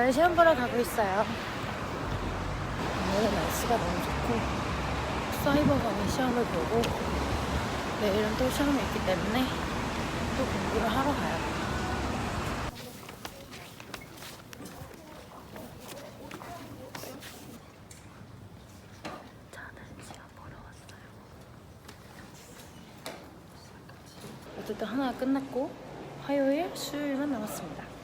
저는 시험 보러 가고 있어요. 오늘은 날씨가 너무 좋고 사이버감의 시험을 보고 내일은 또 시험이 있기 때문에 또 공부를 하러 가요. 어쨌든 하나 끝났고 화요일, 수요일만 남았습니다.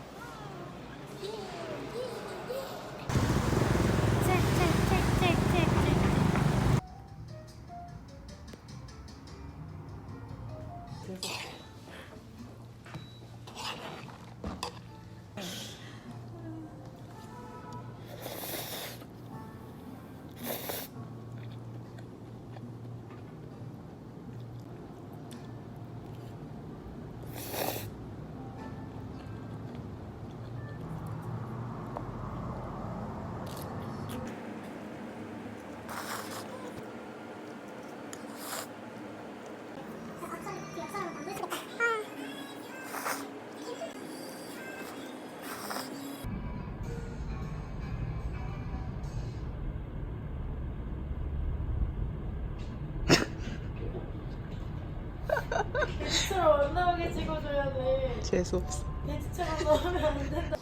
안 나오게 찍어줘야 돼. 재수 없어. 얘처럼 나오면 안 된다.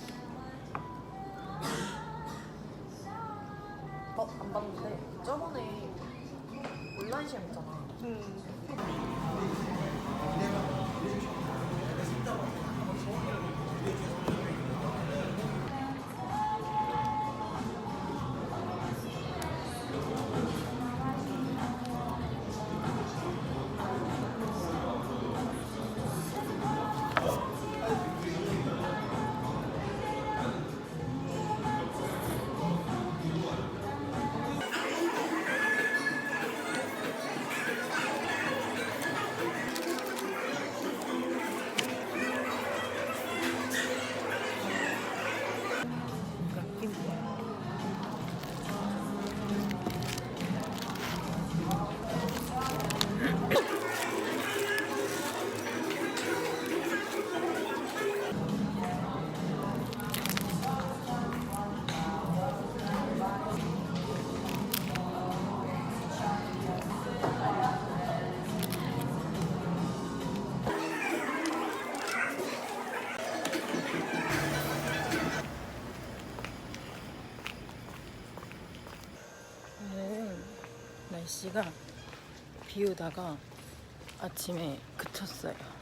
어? 안 봤는데 저번에 온라인 시험 있잖아 오 비 오다가 아침에 그쳤어요.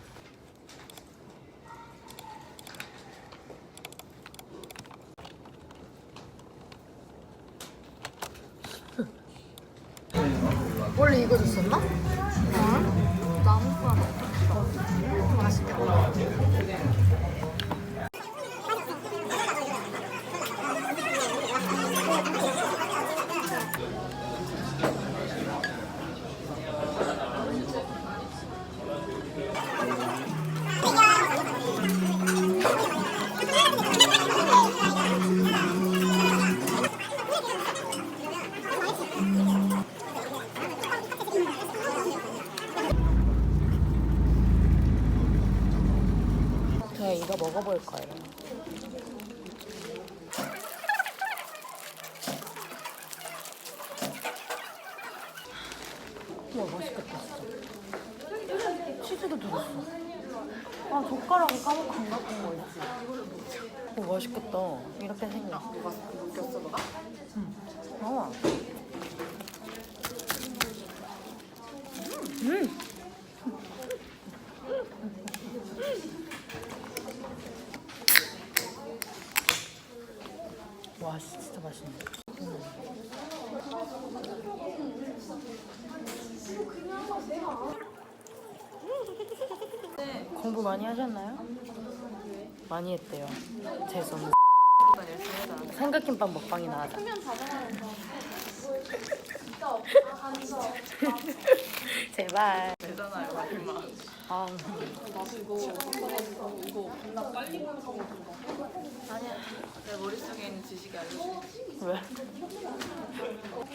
공부 많이 하셨나요? 많이 했대요. 없는. 삼각김밥 먹방이 나왔다. 제발. 아, 아니야 내 머릿속에 있는 지식이 알려줘 왜?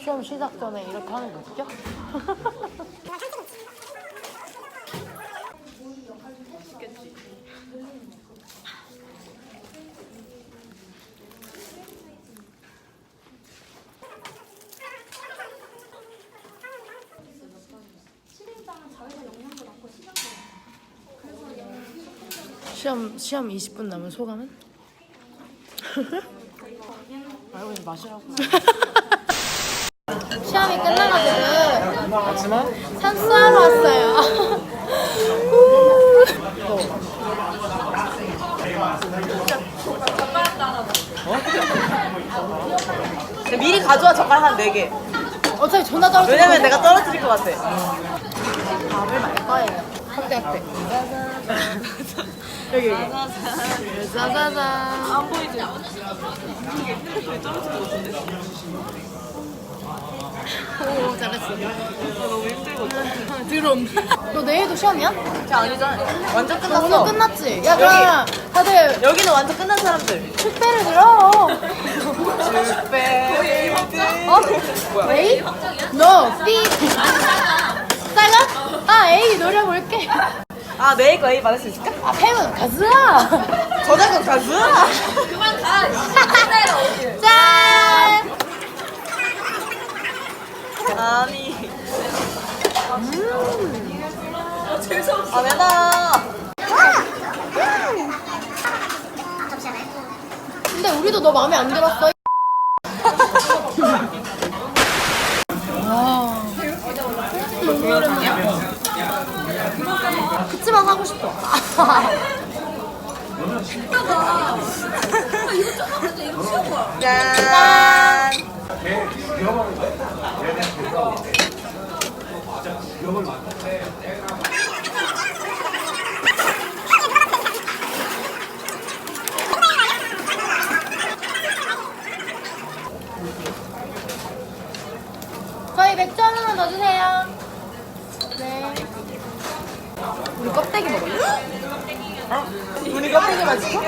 시험 시작 전에 이렇게 하는 거 웃겨? 시험 시험 20분 남은 소감은? 이제 마시라고. 시험이 끝나가지고 하지만 산수하러 왔어요. 미리 가져와 젓가락 한 4개. 어차피 전화 떨어져. 왜냐면 내가 떨어뜨릴 것 같아. 밥을 말 거예요. 학대 학대. 여기 여기. 짜자잔. 안 보이지? 핸드폰이 떨어질 것 같은데. 오 잘했어. 나 너무 힘들거든. 드럼. 너 내일도 시험이야? 쟤 아니잖아. 완전 오늘 끝났어. 끝났지? 야 그럼 다들 여기는 완전 끝난 사람들. 축배를 들어. 빼. 어? A? No, B. 딸라? 아 A 노려볼게. 아, 거 A 받을 수 있을까? 아 팸은 가즈야. 저작권 가수? 짠. 아니. 아, 매나. 근데 우리도 너 마음에 안 들었어. 와. 너무 오랜만이야. 그치만 하고 싶어. 짠. 저희 맥주 하나만 더 주세요. 네. 우리 껍데기 먹을래? 우리 껍데기 맛있어?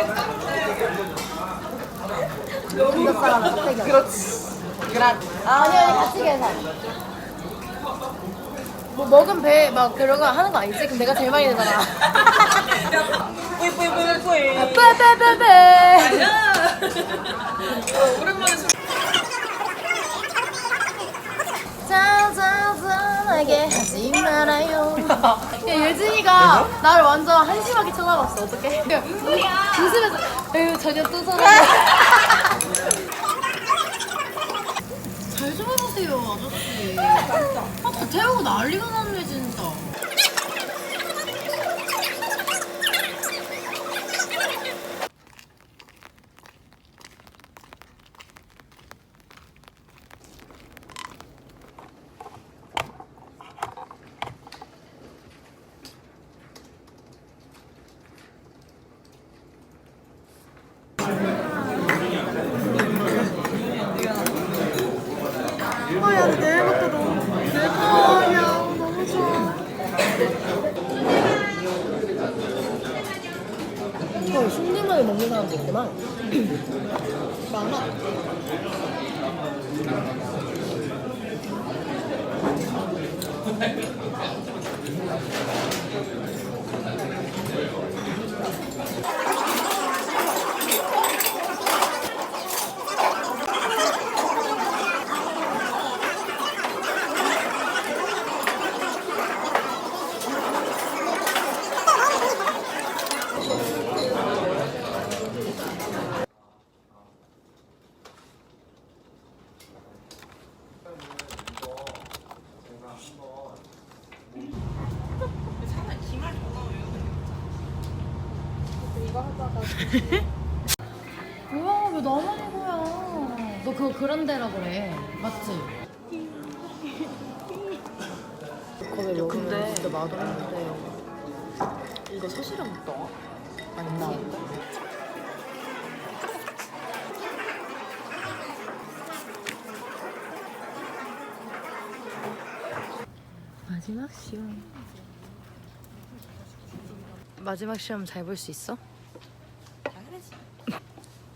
몇 사람 껍데기. 그렇지. 그라. 아니 아니 같이 계산. 뭐 먹은 배 막 그런 거 하는 거 아니지? 그럼 내가 제일 많이 내잖아. 뿌이 뿌이 뿌이 뿌이. 빼빼빼빼. 오랜만에 술. 짜자잔하게 하지 말아요. 야, 예진이가 나를 완전 한심하게 쳐다봤어. 어떡해? 웃으면서 에휴 전혀 또 서러. 잘좀 해보세요 아저씨. 아 태우고 난리가 났 마지막 시험. 마지막 시험 잘 볼 수 있어? 당연하지.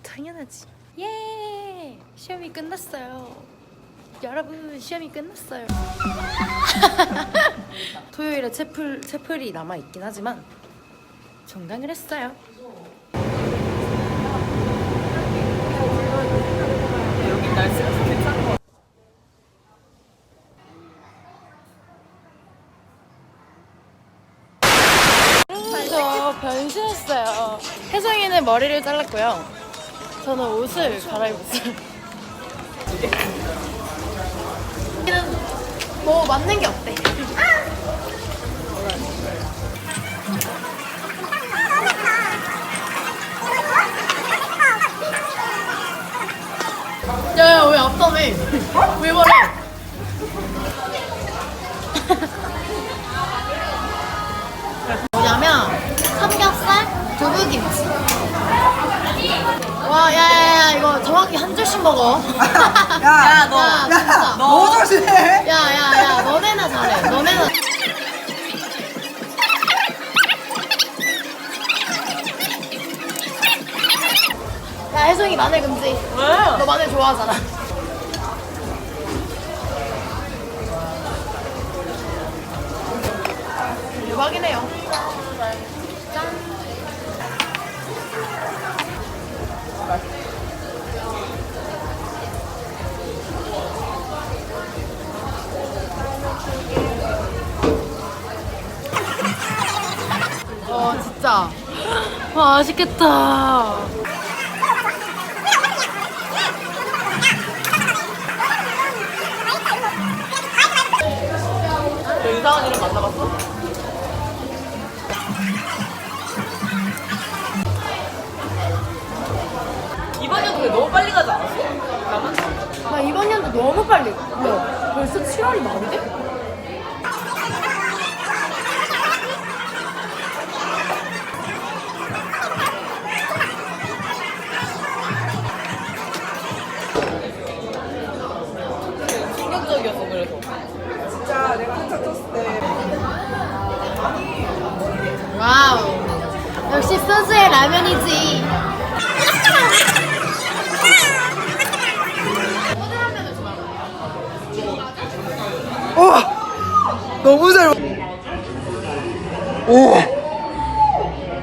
당연하지. 예! 시험이 끝났어요. 여러분, 시험이 끝났어요. 토요일에 채플, 채플이 남아 있긴 하지만 종강을 했어요. 여기 날씨가 괜찮은 것 같아. 저 변신했어요. 왔어요. 혜성이는 머리를 잘랐고요. 저는 옷을 갈아입었어요. 여기는 뭐 맞는 게 없대. 야야 왜 앞다며? 왜 말해? 야 야 야 이거 정확히 한 줄씩 먹어. 야, 너, 야, 진짜. 너 조심해. 야 야 야 너네나 잘해. 너네나. 야 혜성이 마늘 금지. 왜? 너 마늘 좋아하잖아. 대박이네요. 와 진짜 와 맛있겠다. 너 이상한 이름 만나봤어? 이번 연도에 너무 빨리 가지 않았어? 나는? 나 이번 연도 너무 빨리. 뭐야? 벌써 7월이 말이 돼? 소스의 라면이지. 와 너무 잘 먹- 오.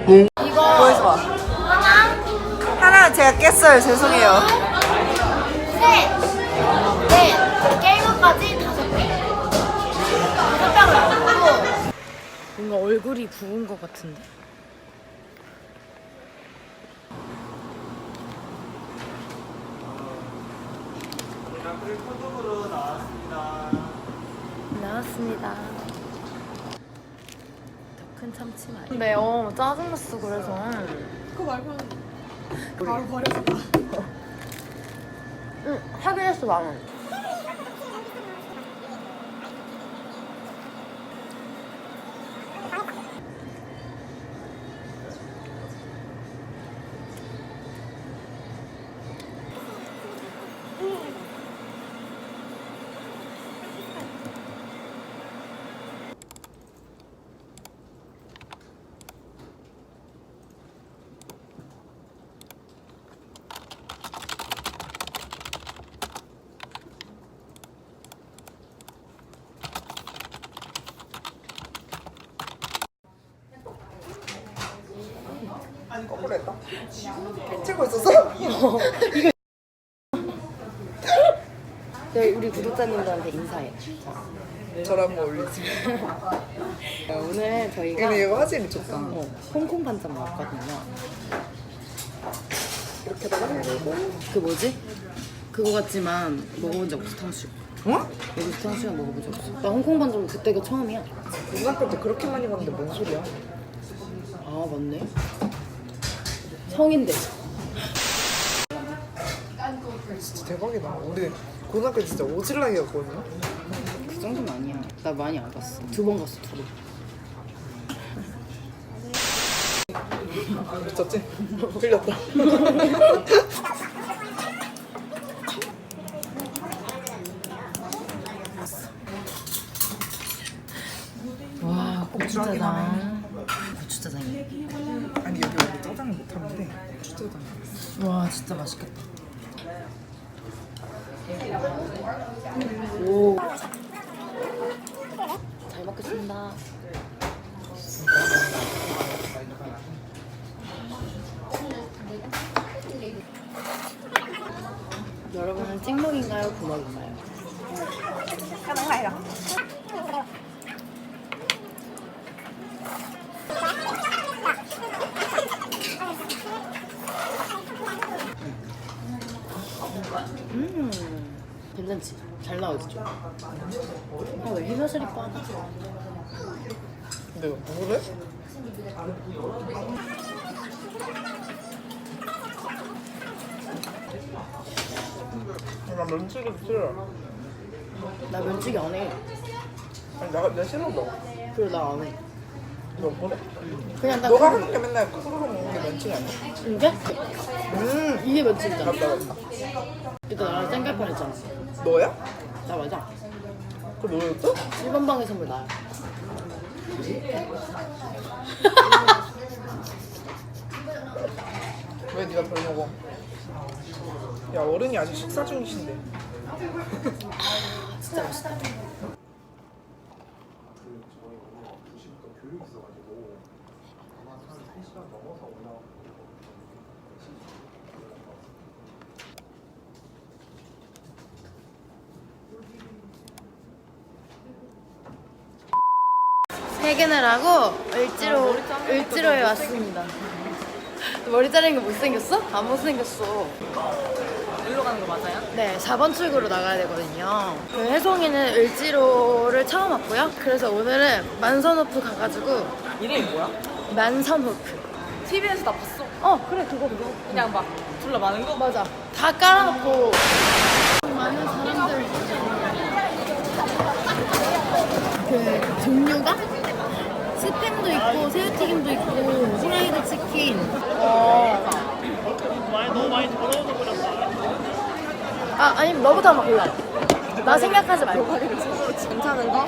이거 보여줘 봐. 하나. 제가 깼어요. 죄송해요. 셋, 넷, 깨고까지 다섯 개. 다섯 병을 먹고. 뭔가 얼굴이 부은 것 같은데? 나왔습니다. 더 큰 참치 말이. 근데 어 짜증났어 그래서. 그거 말고 바로 버렸어. 응 확인했어 만 원. 찍고 있었어? 네, 우리 구독자님들한테 인사해. 저랑 한번 올리지 어, 오늘 저희가 근데 이거 화질 미쳤다 어, 홍콩 반점 나왔거든요. 이렇게다가 해보고 그 뭐지? 그거 같지만 먹어본 적 없어 탕수육. 어? 여기서 탕수육 먹어본 적 없어. 나 홍콩 반점 그때가 처음이야. 고등학교 때 그렇게 많이 봤는데 뭔 소리야 아 맞네. 성인데. 진짜 대박이다 우리 고등학교 때 진짜 오질락이었거든요 그 정도는 아니야. 나 많이 안 갔어. 두 번 갔어 두 번. 미쳤지? 흘렸다 와 고추하긴 고추짜장. 고추짜장이. 아니 여기 원래 짜장을 못하는데 추짜장 와 진짜 맛있겠다. 오. 잘 먹겠습니다. 여러분은 찍먹인가요, 구먹인가요? 괜찮지? 잘 나오지 좀. 야왜 휘벼슬이 빠? 근데 뭐래? 나 면치기 싫어. 나 면치기 안 해. 아니 나, 나 싫어 너. 그래 나안 해. 그냥 나 너가 그냥- 하는 게 맨날 콩으로 먹는 게 면치기 아니야? 이게? 음. 이게 면치기잖아. 맞다 맞다. 이따 나랑 땡갈뻔 했잖아. 너야? 나 맞아. 그 너였어? 1번 방의 선물 나야. 왜 네가 별 먹어? 야 어른이 아직 식사 중이신데. 진짜 맛있다. 퇴근을 하고 을지로 을지로에 왔습니다. 머리 자르는 게 못생겼어? 안 못생겼어. 일로 가는 거 맞아요? 네, 4번 출구로 나가야 되거든요. 그 혜송이는 을지로를 처음 왔고요. 그래서 오늘은 만선호프 가가지고 이름이 뭐야? 만선호프. TV에서 나 봤어. 어, 그래 그거 그거. 그냥 막 둘러 많은 거? 맞아. 다 깔아놓고 많은 사람들 그 종류가 스팸도 있고 새우튀김도 있고 후라이드 치킨. 어. 아 아니면 너부터 한번 골라. 나 생각하지 말고. 괜찮은 거?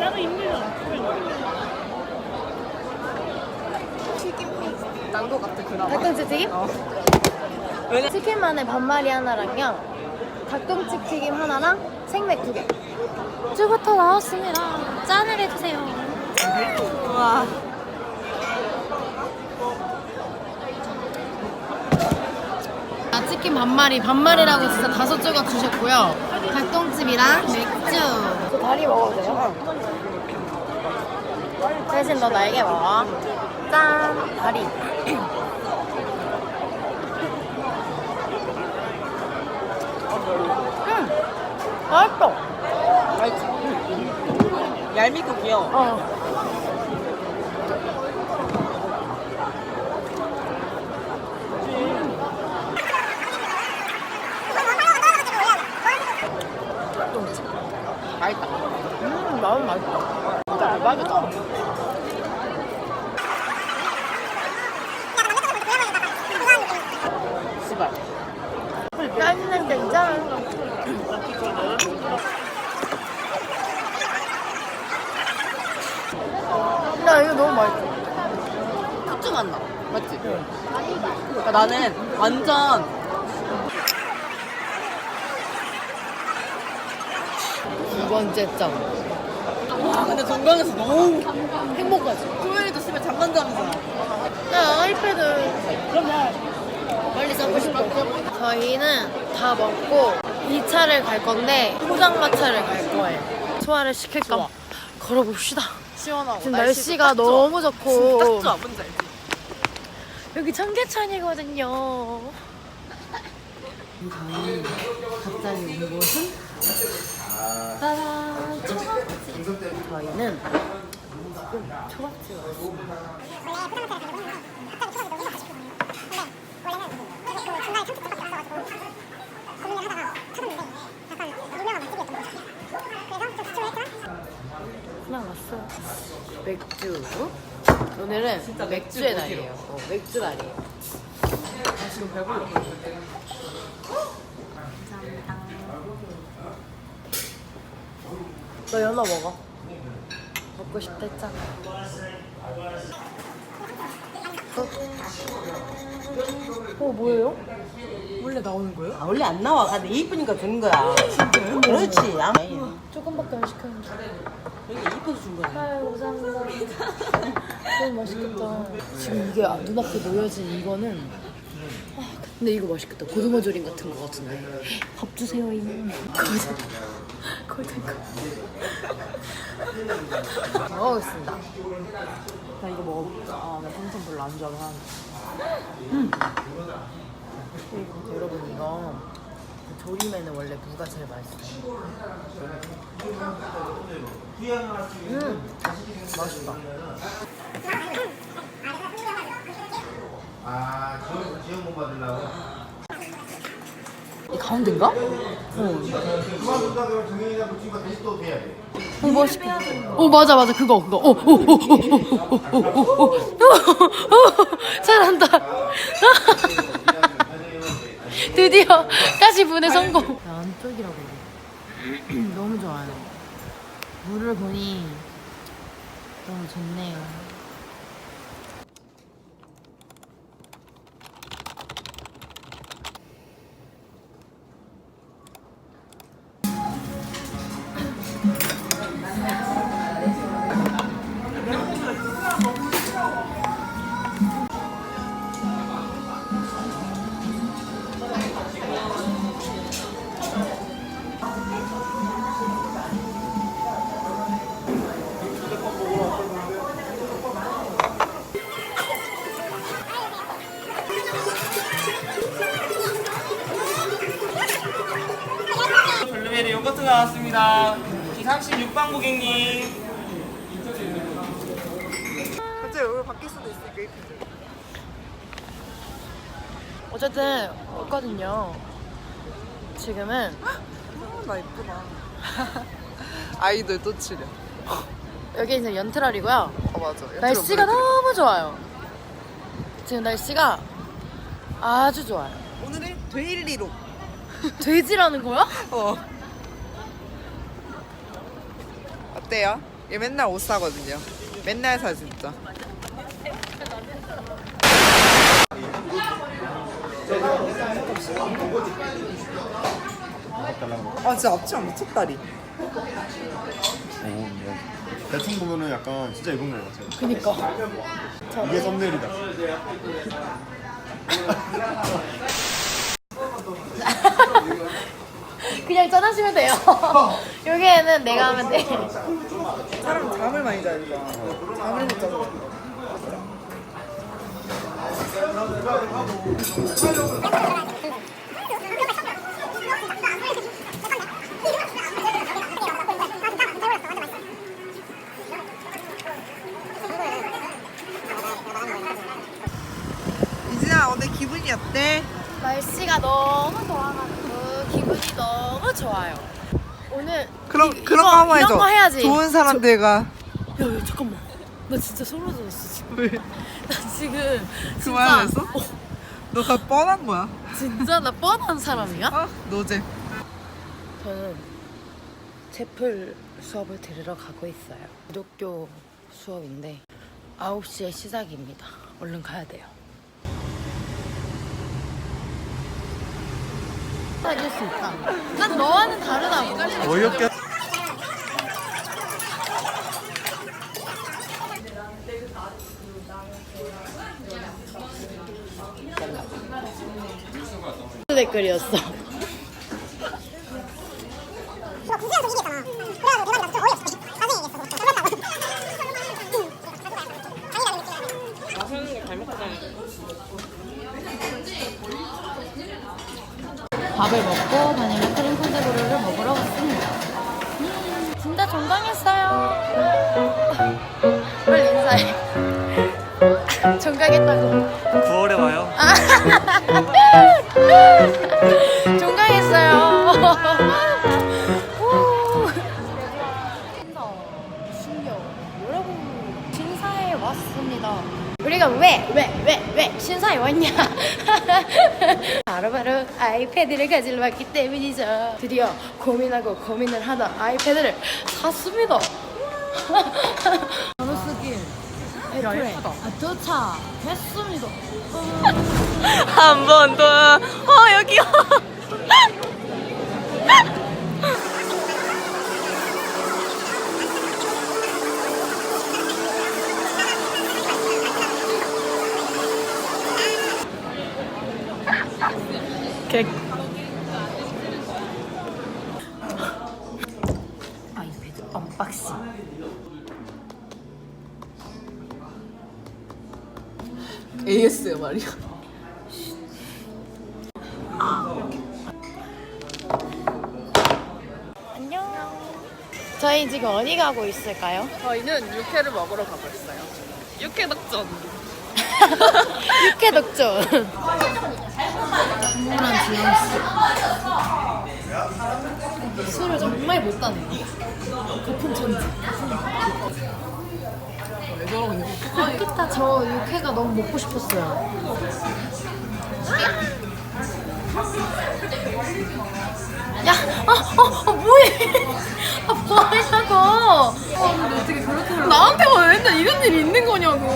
튀김 난거 같아 그나마. 닭똥집 튀김? 어. 왜냐? 치킨만에 반마리 하나랑요. 닭똥집 튀김 하나랑 생맥 두 개. 쭈부터 나왔습니다. 짠을 해주세요. 우와. 아, 치킨 반마리, 반마리라고 진짜 다섯 조각 주셨고요. 닭똥집이랑 맥주. 저 다리 먹어도 돼요? 대신 너 날개 먹어. 짠! 다리. 음! 맛있어. 맛있지? 얄밉고 귀여워. 어. 음, 마음 맛있다. 진짜 맛있다. 씨발. 짜증난 된장. 나 이거 너무 맛있어. 숙주 맛나. 맞지? 그러니까 나는 완전 두 번째 점. 와 근데 건강해서 너무 행복하지? 토요일도 집에 잠만 자면서 나 아이패드. 그럼 빨리 잡고 싶어. 저희는 다 먹고 2차를 갈 건데 포장마차를 갈 거예요. 소화를 시킬까? 좋아. 걸어봅시다. 시원하고 지금 날씨가 너무 좋고 딱 좋아 뭔지 알지? 여기 청계천이거든요. 저희 갑자기 온 곳은 짜잔 초밥집. 저희는 지금 초밥집. 그냥 왔어요. 맥주. 오늘은 맥주 맥주의. 날이에요. 어, 맥주 날이에요. 아, 지금 배불러 너 연어 먹어. 먹고 싶다 했잖아. 어, 뭐예요? 원래 나오는 거예요? 아, 원래 안 나와. 근데 이쁘니까 주는 거야. 진짜요? 그렇지. 아, 조금밖에 안 시켰는데. 여기 이뻐서 준 거야. 아유, 감사합니다. 너무 맛있겠다. 지금 이게 눈앞에 놓여진 이거는. 아, 근데 이거 맛있겠다. 고등어 조림 같은 거 같은데. 밥 주세요, 이모. 거짓. 거짓. 먹어보겠습니다. 나 이거 먹어볼까? 아, 나 생선 별로 안 좋아하긴 하는데 여러분, 이거 조림에는 원래 무가 제일 맛있어요. 음, 맛있다. 아, 지원, 지원금 받으려고? 이 가운데인가? 오 맛있겠다. 오 맞아 맞아 그거 그거. 오오오오오오오오 잘한다. 드디어 가시 분해 성공. 안쪽이라고. 너무 좋아요. 물을 보니 너무 좋네요. 나왔습니다. 36번 고객님. 갑자기 얼굴 바뀔 수도 있으니까. 어쨌든 왔거든요. 지금은 아, 나 이쁘다. 아이돌 또 출연. 여기 이제 연트랄이고요. 어 맞아. 날씨가 너무 좋아요. 지금 날씨가 아주 좋아요. 오늘은 데일리로. 돼지라는 거야? 어. 어때요? 얘 맨날 옷 사거든요. 맨날 사 진짜. 아 진짜 앞치마 미쳤다리. 오, 네. 대충 보면은 약간 진짜 입은 거 같아요. 그니까. 이게 썸네일이다. 그냥 짠하시면 돼요. 여기에는 내가 하면 돼. 사람 잠을 많이 자니까 잠을 못 자서. 이진아 오늘 기분이 어때? 날씨가 너무 좋아가지고 기분이 너무 좋아요. 오늘 그럼 이- 그런 이거- 거 한번 해줘. 거 해야지. 좋은 사람들과 야, 야 잠깐만. 나 진짜 소름 돋았어 지금. 왜? 나 지금 진짜 그만했어? 어, 너가 뻔한 거야. 진짜 나 뻔한 사람이야? 아 노잼. 저는 채플 수업을 들으러 가고 있어요. 기독교 수업인데 9시에 시작입니다. 얼른 가야 돼요. 해줄 수 있다. 난 너와는 다르다고. 어이없게. 댓글이었어. 밥을 먹고 바닐라 크림 콘데브루를 먹으러 왔습니다. 음, 진짜 건강했어요. 아이패드를 가지러 왔기 때문이죠. 드디어 고민하고 고민을 하다 아이패드를 샀습니다. 전호수길 애플에 도착했습니다. 한 번 더. 어, 여기요. 언박싱. ASMR이야. 안녕. 저희 지금 어디 가고 있을까요? 저희는 육회를 먹으러 가고 있어요. 육회 덕전. 육회 덕전. 국물한 지영 씨. 술을 정말 못 따네요. 거품 천지. 좋겠다. 저 육회가 너무 먹고 싶었어요. 야, 아, 아, 아 뭐해? 아, 뭐 하냐고. 아, 근데 어떻게 그렇게 나한테 왜 맨날 이런 일이 있는 거냐고.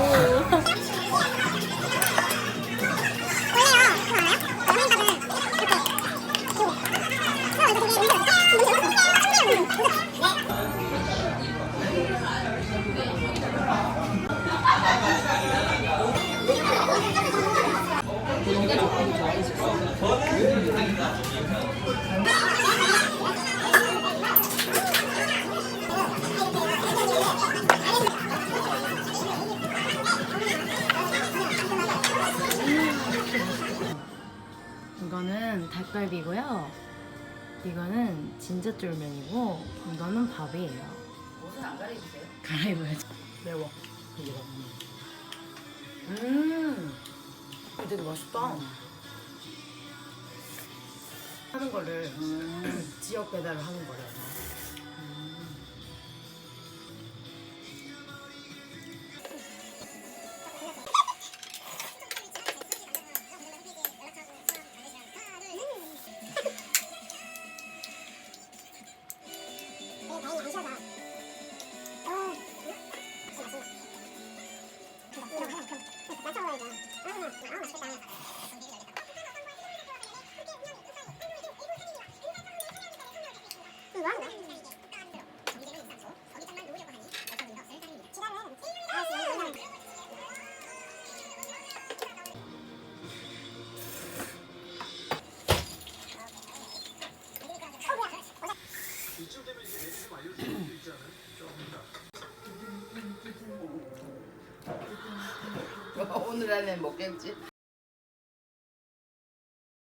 안에 먹겠지?